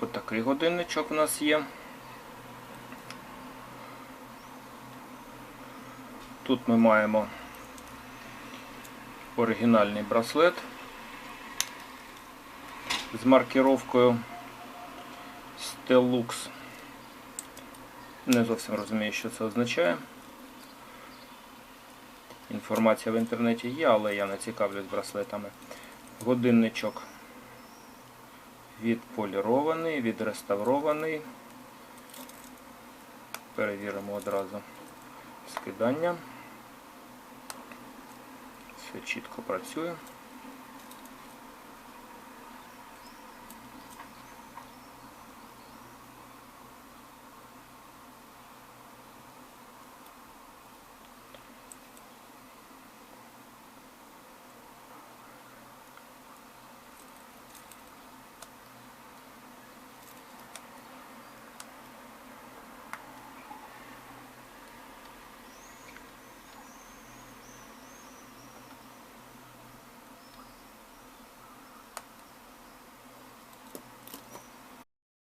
Отакий годинничок у нас є. Тут ми маємо оригінальний браслет з маркіровкою Stellux. Не зовсім розумію, що це означає. Інформація в інтернеті є, але я не цікавлюсь браслетами. Годинничок відполірований, відреставрований. Перевіримо одразу скидання. Все чітко працює.